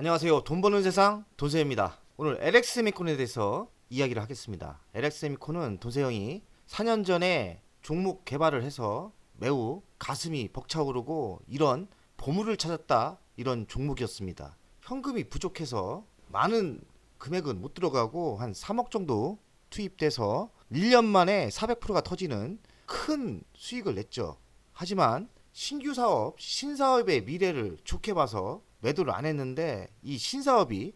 안녕하세요. 돈 버는 세상 돈세입니다. 오늘 LX 미콘에 대해서 이야기를 하겠습니다. LX 미콘은 돈세형이 4년 전에 종목 개발을 해서 매우 가슴이 벅차오르고 이런 보물을 찾았다 이런 종목이었습니다. 현금이 부족해서 많은 금액은 못 들어가고 한 3억 정도 투입돼서 1년 만에 400%가 터지는 큰 수익을 냈죠. 하지만 신규 사업, 신사업의 미래를 좋게 봐서 매도를 안 했는데 이 신사업이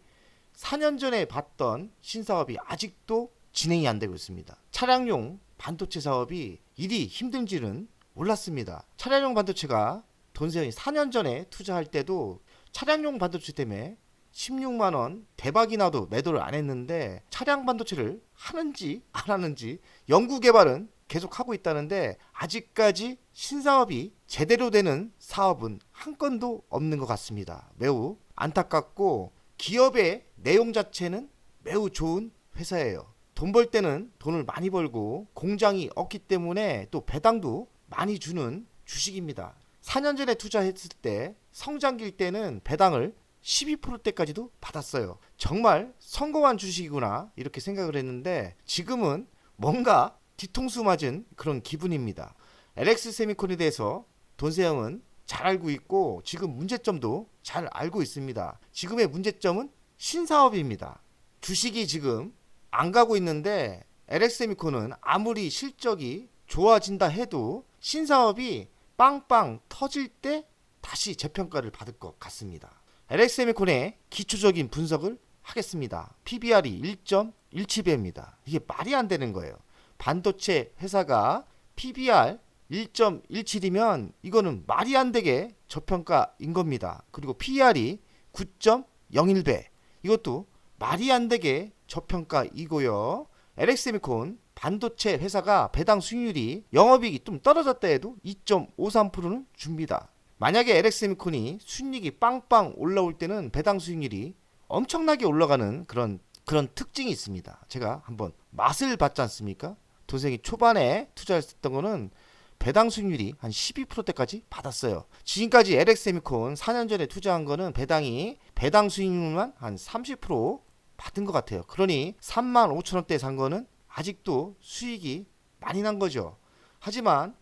4년 전에 봤던 신사업이 아직도 진행이 안 되고 있습니다. 차량용 반도체 사업이 일이 힘든지는 몰랐습니다. 차량용 반도체가 돈세형이 4년 전에 투자할 때도 차량용 반도체 때문에 16만 원 대박이 나도 매도를 안 했는데 차량 반도체를 하는지 안 하는지 연구 개발은 계속 하고 있다는데 아직까지 신사업이 제대로 되는 사업은 한 건도 없는 것 같습니다. 매우 안타깝고 기업의 내용 자체는 매우 좋은 회사예요. 돈 벌 때는 돈을 많이 벌고 공장이 없기 때문에 또 배당도 많이 주는 주식입니다. 4년 전에 투자했을 때 성장기일 때는 배당을 12%대까지도 받았어요. 정말 성공한 주식이구나 이렇게 생각을 했는데 지금은 뭔가 뒤통수 맞은 그런 기분입니다. LX 세미콘에 대해서 돈세형은 잘 알고 있고 지금 문제점도 잘 알고 있습니다. 지금의 문제점은 신사업입니다. 주식이 지금 안 가고 있는데 LX 세미콘은 아무리 실적이 좋아진다 해도 신사업이 빵빵 터질 때 다시 재평가를 받을 것 같습니다. LX 세미콘의 기초적인 분석을 하겠습니다. PBR이 1.17배입니다. 이게 말이 안 되는 거예요. 반도체 회사가 PBR 1.17이면 이거는 말이 안 되게 저평가인 겁니다. 그리고 PER이 9.01배. 이것도 말이 안 되게 저평가이고요. LX세미콘 반도체 회사가 배당 수익률이 영업이익이 좀 떨어졌다 해도 2.53%는 줍니다. 만약에 LX세미콘이 순이익이 빵빵 올라올 때는 배당 수익률이 엄청나게 올라가는 그런 그런 특징이 있습니다. 제가 한번 맛을 봤지 않습니까? 도생이 초반에 투자했었던 거는 배당 수익률이 한 12%대까지 받았어요. 지금까지 LX세미콘 4년 전에 투자한 거는 배당이 배당 수익률만 한 30% 받은 것 같아요. 그러니 3만 5천 원대 산 거는 아직도 수익이 많이 난 거죠. 하지만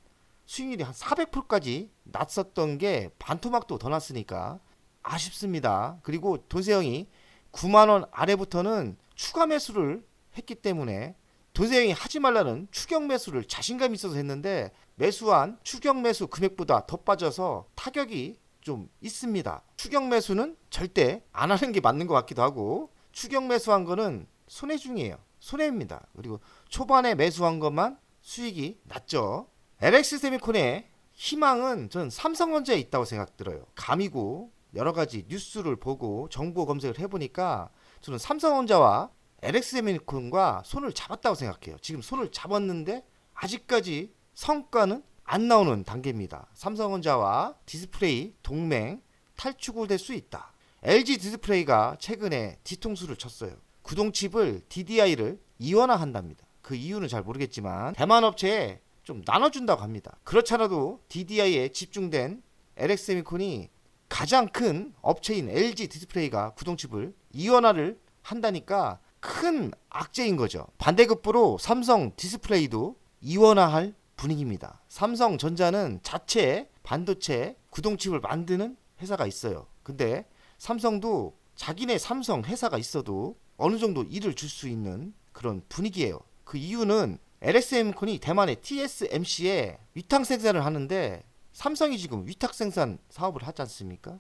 수익률이 한 400%까지 났었던 게 반토막도 더 났으니까 아쉽습니다. 그리고 돈세형이 9만 원 아래부터는 추가 매수를 했기 때문에 돈세형이 하지 말라는 추격 매수를 자신감 있어서 했는데 매수한 추격 매수 금액보다 더 빠져서 타격이 좀 있습니다. 추격 매수는 절대 안 하는 게 맞는 것 같기도 하고 추격 매수한 거는 손해 중이에요. 손해입니다. 그리고 초반에 매수한 것만 수익이 났죠. LX 세미콘의 희망은 전 삼성전자에 있다고 생각 들어요. 감이고 여러 가지 뉴스를 보고 정보 검색을 해보니까 저는 삼성전자와 LX 세미콘과 손을 잡았다고 생각해요. 지금 손을 잡았는데 아직까지 성과는 안 나오는 단계입니다. 삼성전자와 디스플레이 동맹 탈출을 될 수 있다. LG 디스플레이가 최근에 뒤통수를 쳤어요. 구동칩을 DDI를 이원화한답니다. 그 이유는 잘 모르겠지만 대만 업체에 좀 나눠준다고 합니다. 그렇잖아도 DDI에 집중된 LX세미콘이 가장 큰 업체인 LG 디스플레이가 구동칩을 이원화를 한다니까 큰 악재인 거죠. 반대급부로 삼성 디스플레이도 이원화할 분위기입니다. 삼성전자는 자체 반도체 구동칩을 만드는 회사가 있어요. 근데 삼성도 자기네 삼성 회사가 있어도 어느 정도 일을 줄 수 있는 그런 분위기예요. 그 이유는 LSM콘이 대만의 TSMC에 위탁 생산을 하는데 삼성이 지금 위탁 생산 사업을 하지 않습니까?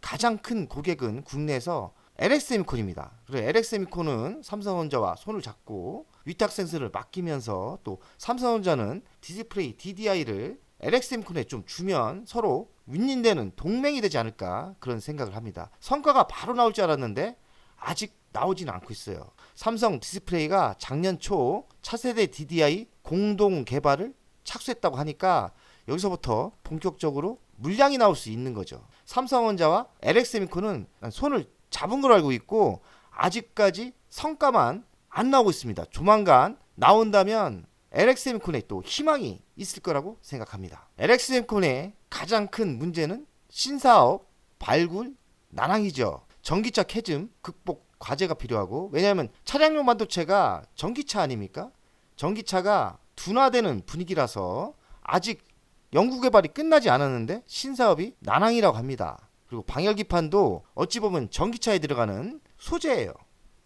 가장 큰 고객은 국내에서 LX세미콘입니다. 그리고 LX세미콘은 삼성전자와 손을 잡고 위탁 생산을 맡기면서 또 삼성전자는 디스플레이 DDI를 LX세미콘에 좀 주면 서로 윈윈되는 동맹이 되지 않을까 그런 생각을 합니다. 성과가 바로 나올 줄 알았는데 아직 나오지는 않고 있어요. 삼성 디스플레이가 작년 초 차세대 DDI 공동 개발을 착수했다고 하니까 여기서부터 본격적으로 물량이 나올 수 있는 거죠. 삼성전자와 LX세미콘은 손을 잡은 걸 알고 있고 아직까지 성과만 안 나오고 있습니다. 조만간 나온다면 LX세미콘에 또 희망이 있을 거라고 생각합니다. LX세미콘의 가장 큰 문제는 신사업 발굴 난항이죠. 전기차 캐즘 극복 과제가 필요하고 왜냐하면 차량용 반도체가 전기차 아닙니까? 전기차가 둔화되는 분위기라서 아직 연구 개발이 끝나지 않았는데 신사업이 난항이라고 합니다. 그리고 방열기판도 어찌 보면 전기차에 들어가는 소재예요.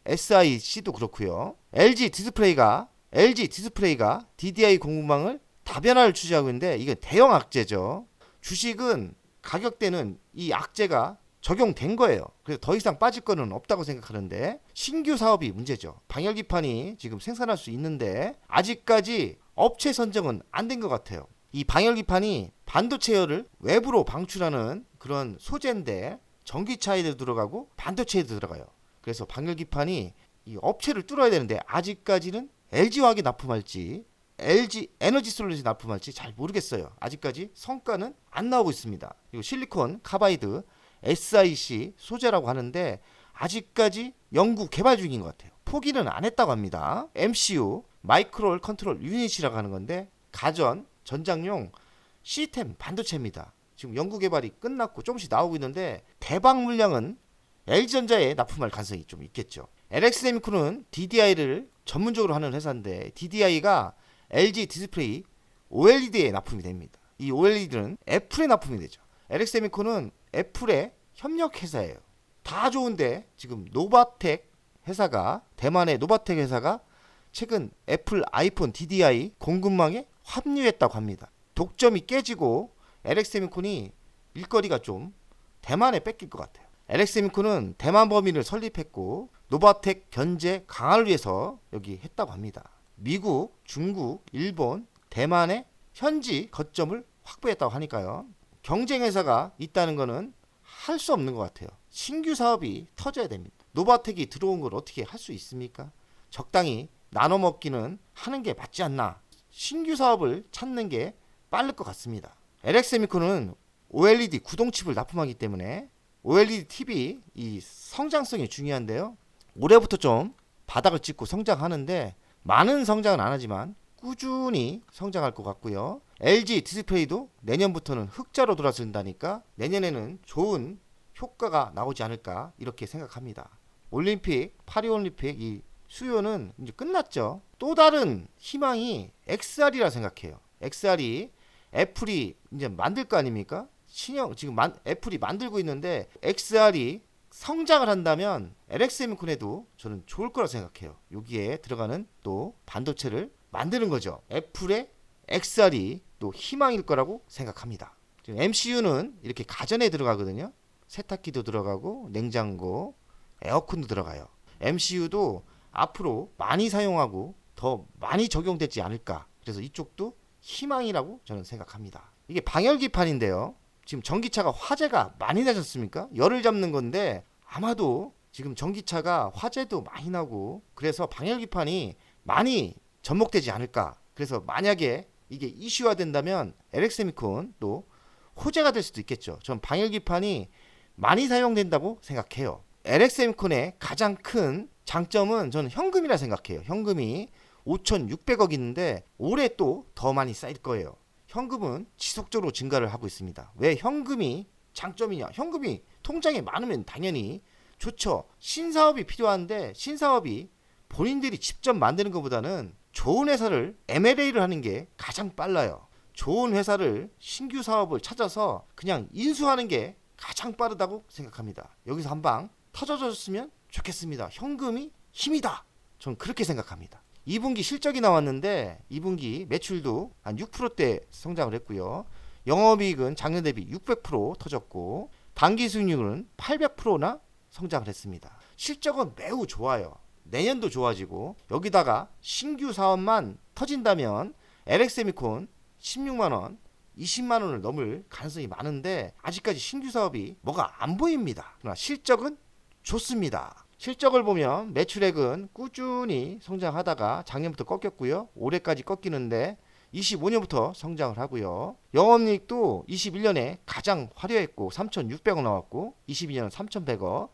SIC도 그렇고요. LG 디스플레이가 LG 디스플레이가 DDI 공급망을 다변화를 추진하고 있는데 이게 대형 악재죠. 주식은 가격대는 이 악재가 적용된 거예요. 그래서 더 이상 빠질 거는 없다고 생각하는데 신규 사업이 문제죠. 방열기판이 지금 생산할 수 있는데 아직까지 업체 선정은 안 된 것 같아요. 이 방열기판이 반도체 열을 외부로 방출하는 그런 소재인데 전기차에도 들어가고 반도체에도 들어가요. 그래서 방열기판이 이 업체를 뚫어야 되는데 아직까지는 LG화학이 납품할지 LG 에너지 솔루션이 납품할지 잘 모르겠어요. 아직까지 성과는 안 나오고 있습니다. 그리고 실리콘 카바이드 SIC 소재라고 하는데 아직까지 연구 개발 중인 것 같아요. 포기는 안 했다고 합니다. MCU 마이크로 컨트롤 유닛이라고 하는 건데 가전 전장용 시스템 반도체입니다. 지금 연구 개발이 끝났고 조금씩 나오고 있는데 대박 물량은 LG전자에 납품할 가능성이 좀 있겠죠. LX세미콘은 DDI를 전문적으로 하는 회사인데 DDI가 LG 디스플레이 OLED에 납품이 됩니다. 이 OLED는 애플에 납품이 되죠. LX세미콘은 애플의 협력 회사예요. 다 좋은데 지금 노바텍 회사가 대만의 노바텍 회사가 최근 애플 아이폰 DDI 공급망에 합류했다고 합니다. 독점이 깨지고 LX세미콘이 일거리가 좀 대만에 뺏길 것 같아요. LX세미콘은 대만 범인을 설립했고 노바텍 견제 강화를 위해서 여기 했다고 합니다. 미국, 중국, 일본, 대만의 현지 거점을 확보했다고 하니까요. 경쟁 회사가 있다는 거는 할수 없는 것 같아요. 신규 사업이 터져야 됩니다. 노바텍이 들어온 걸 어떻게 할 수 있습니까? 적당히 나눠 먹기는 하는 게 맞지 않나. 신규 사업을 찾는 게 빠를 것 같습니다. LX세미콘은 OLED 구동칩을 납품하기 때문에 OLED TV 이 성장성이 중요한데요. 올해부터 좀 바닥을 찍고 성장하는데 많은 성장은 안 하지만 꾸준히 성장할 것 같고요. LG 디스플레이도 내년부터는 흑자로 돌아선다니까 내년에는 좋은 효과가 나오지 않을까 이렇게 생각합니다. 올림픽, 파리올림픽 이 수요는 이제 끝났죠. 또 다른 희망이 XR이라 생각해요. XR이 애플이 이제 만들 거 아닙니까? 신형 지금 만, 애플이 만들고 있는데 XR이 성장을 한다면 LX세미콘에도 저는 좋을 거라 생각해요. 여기에 들어가는 또 반도체를 만드는 거죠. 애플의 XR이 또 희망일 거라고 생각합니다. 지금 MCU는 이렇게 가전에 들어가거든요. 세탁기도 들어가고 냉장고, 에어컨도 들어가요. MCU도 앞으로 많이 사용하고 더 많이 적용되지 않을까. 그래서 이쪽도 희망이라고 저는 생각합니다. 이게 방열기판인데요. 지금 전기차가 화재가 많이 나셨습니까? 열을 잡는 건데 아마도 지금 전기차가 화재도 많이 나고 그래서 방열기판이 많이 접목되지 않을까. 그래서 만약에 이게 이슈화 된다면 LX세미콘 또 호재가 될 수도 있겠죠. 전 방열기판이 많이 사용된다고 생각해요. LX세미콘의 가장 큰 장점은 저는 현금이라 생각해요. 현금이 5,600억 있는데 올해 또 더 많이 쌓일 거예요. 현금은 지속적으로 증가를 하고 있습니다. 왜 현금이 장점이냐? 현금이 통장에 많으면 당연히 좋죠. 신사업이 필요한데 신사업이 본인들이 직접 만드는 것보다는 좋은 회사를 M&A를 하는 게 가장 빨라요. 좋은 회사를 신규 사업을 찾아서 그냥 인수하는 게 가장 빠르다고 생각합니다. 여기서 한 방 터져줬으면 좋겠습니다. 현금이 힘이다. 전 그렇게 생각합니다. 2분기 실적이 나왔는데 2분기 매출도 한 6%대 성장을 했고요. 영업이익은 작년 대비 600% 터졌고 단기 수익률은 800%나 성장을 했습니다. 실적은 매우 좋아요. 내년도 좋아지고 여기다가 신규 사업만 터진다면 LX세미콘 16만 원, 20만 원을 넘을 가능성이 많은데 아직까지 신규 사업이 뭐가 안 보입니다. 그러나 실적은 좋습니다. 실적을 보면 매출액은 꾸준히 성장하다가 작년부터 꺾였고요. 올해까지 꺾이는데 25년부터 성장을 하고요. 영업이익도 21년에 가장 화려했고 3,600억 나왔고 22년은 3,100억,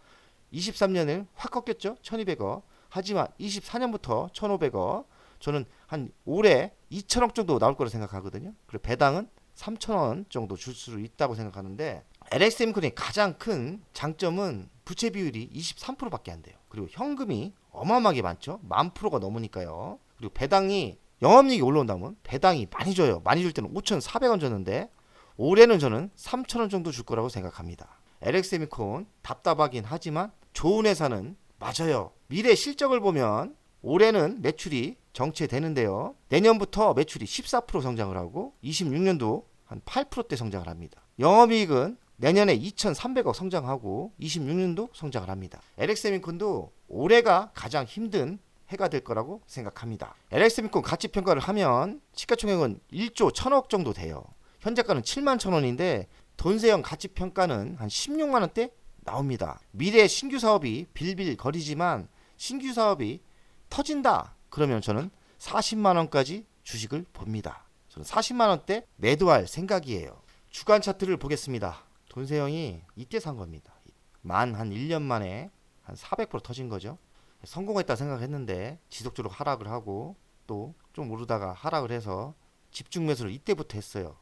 23년을 확 꺾였죠. 1,200억. 하지만 24년부터 1,500억. 저는 한 올해 2천억 정도 나올 거라 생각하거든요. 그리고 배당은 3천원 정도 줄 수 있다고 생각하는데 LXM콘의 가장 큰 장점은 부채 비율이 23%밖에 안 돼요. 그리고 현금이 어마어마하게 많죠. 만 프로가 넘으니까요. 그리고 배당이 영업이익이 올라온다면 배당이 많이 줘요. 많이 줄 때는 5,400원 줬는데 올해는 저는 3,000원 정도 줄 거라고 생각합니다. LX미콘 답답하긴 하지만 좋은 회사는 맞아요. 미래 실적을 보면 올해는 매출이 정체되는데요. 내년부터 매출이 14% 성장을 하고 26년도 한 8%대 성장을 합니다. 영업이익은 내년에 2,300억 성장하고 26년도 성장을 합니다. LX미콘도 올해가 가장 힘든 해가 될 거라고 생각합니다. LX미콘 가치 평가를 하면 시가총액은 1조 1천억 정도 돼요. 현재가는 7만 천 원인데 돈세형 가치 평가는 한 16만 원대 나옵니다. 미래 신규 사업이 빌빌거리지만 신규 사업이 터진다. 그러면 저는 40만 원까지 주식을 봅니다. 저는 40만 원대 매도할 생각이에요. 주간 차트를 보겠습니다. 돈세형이 이때 산 겁니다. 만 한 1년 만에 한 400% 터진 거죠. 성공했다 생각했는데 지속적으로 하락을 하고 또 좀 오르다가 하락을 해서 집중 매수를 이때부터 했어요.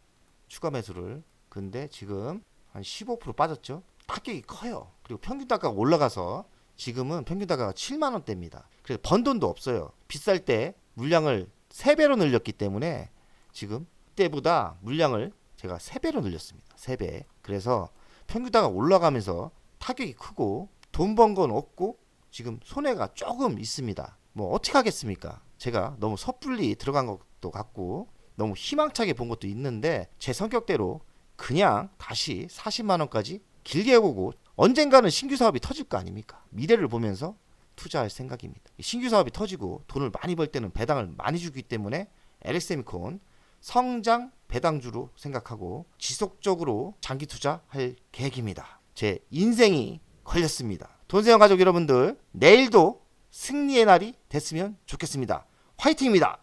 추가 매수를. 근데 지금 한 15% 빠졌죠. 타격이 커요. 그리고 평균 단가가 올라가서 지금은 평균 단가가 7만 원대입니다. 그래서 번 돈도 없어요. 비쌀 때 물량을 3배로 늘렸기 때문에 지금 때보다 물량을 제가 3배로 늘렸습니다. 3배. 그래서 평균 단가가 올라가면서 타격이 크고 돈 번 건 없고 지금 손해가 조금 있습니다. 뭐 어떻게 하겠습니까? 제가 너무 섣불리 들어간 것도 같고 너무 희망차게 본 것도 있는데 제 성격대로 그냥 다시 40만 원까지 길게 보고 언젠가는 신규 사업이 터질 거 아닙니까? 미래를 보면서 투자할 생각입니다. 신규 사업이 터지고 돈을 많이 벌 때는 배당을 많이 주기 때문에 LX미콘 성장 배당주로 생각하고 지속적으로 장기 투자할 계획입니다. 제 인생이 걸렸습니다. 돈세형 가족 여러분들 내일도 승리의 날이 됐으면 좋겠습니다. 화이팅입니다.